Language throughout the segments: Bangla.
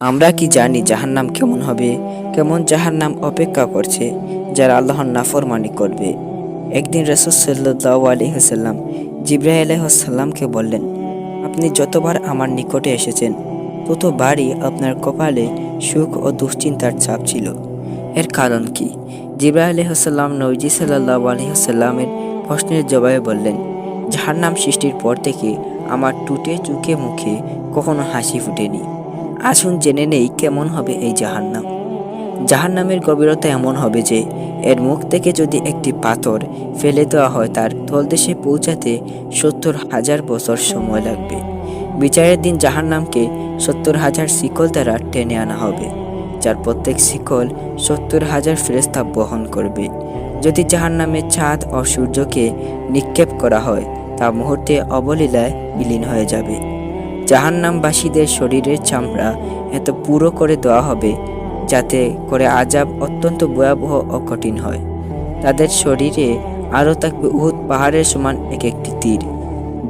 আমরা কি জানি জাহান্নাম কেমন হবে, কেমন জাহান্নাম অপেক্ষা করছে, যারা আল্লাহর নাফরমানি করবে। একদিন রসুল সাল্লাহ আলহিহাল্লাম জিব্রাহ আলহাসাল্লামকে বললেন, আপনি যতবার আমার নিকটে এসেছেন, ততবারই আপনার কপালে সুখ ও দুশ্চিন্তার চাপ ছিল। এর কারণ কি? জিব্রাহ আলহাসাল্লাম নবজি সাল্লাহ আলহিহাল্লামের প্রশ্নের জবাবে বললেন যাহার নাম সৃষ্টির পর থেকে আমার টুটে চুকে মুখে কখনো হাসি ফুটেনি। আসুন জেনে নেই কেমন হবে এই জাহান্নাম। জাহান্নামের গভীরতা এমন হবে যে, এর মুখ থেকে যদি একটি পাথর ফেলে দেওয়া হয়, তার তলদেশে পৌঁছাতে সত্তর হাজার বছর সময় লাগবে। বিচারের দিন জাহান্নামকে সত্তর হাজার শিকল দ্বারা টেনে আনা হবে, যার প্রত্যেক শিকল সত্তর হাজার ফেরেস্তা বহন করবে। যদি জাহান্নামে চাঁদ ও সূর্যকে নিক্ষেপ করা হয়, তা মুহূর্তে অবলীলায় বিলীন হয়ে যাবে। জাহান্নামবাসীদের শরীরের চামড়া এত পুরো করে দেওয়া হবে যাতে করে আজাব অত্যন্ত ভয়াবহ ও কঠিন হয়। তাদের শরীরে আরও থাকবে উহুদ পাহাড়ের সমান এক একটি তীর।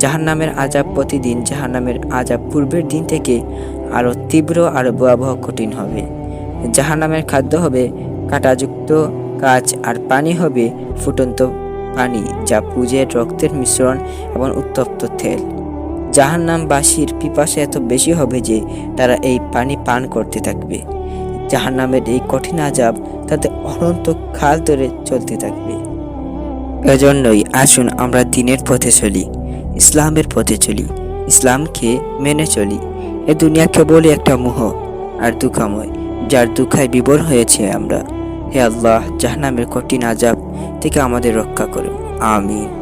জাহান্নামের আজাব প্রতিদিন জাহান্নামের আজাব পূর্বের দিন থেকে আরও তীব্র আরও ভয়াবহ কঠিন হবে। জাহান্নামের খাদ্য হবে কাঁটাযুক্ত কাজ আর পানি হবে ফুটন্ত পানি, যা পুজের রক্তের মিশ্রণ এবং উত্তপ্ত তেল। জাহান্নামবাসীর পিপাসা এত বেশি হবে যে তারা এই পানি পান করতে থাকবে। জাহান্নামের এই কঠিন আজাব তাদের অনন্ত খাল ধরে চলতে থাকবে। এজন্যই আসুন আমরা দিনের পথে চলি, ইসলামের পথে চলি, ইসলামকে মেনে চলি। এ দুনিয়া কেবলই একটা মোহ আর দুঃখাময়, যার দুঃখায় বিবর হয়েছে আমরা। হে আল্লাহ, জাহান্নামের কঠিন আজাব থেকে আমাদের রক্ষা করুন। আমিন।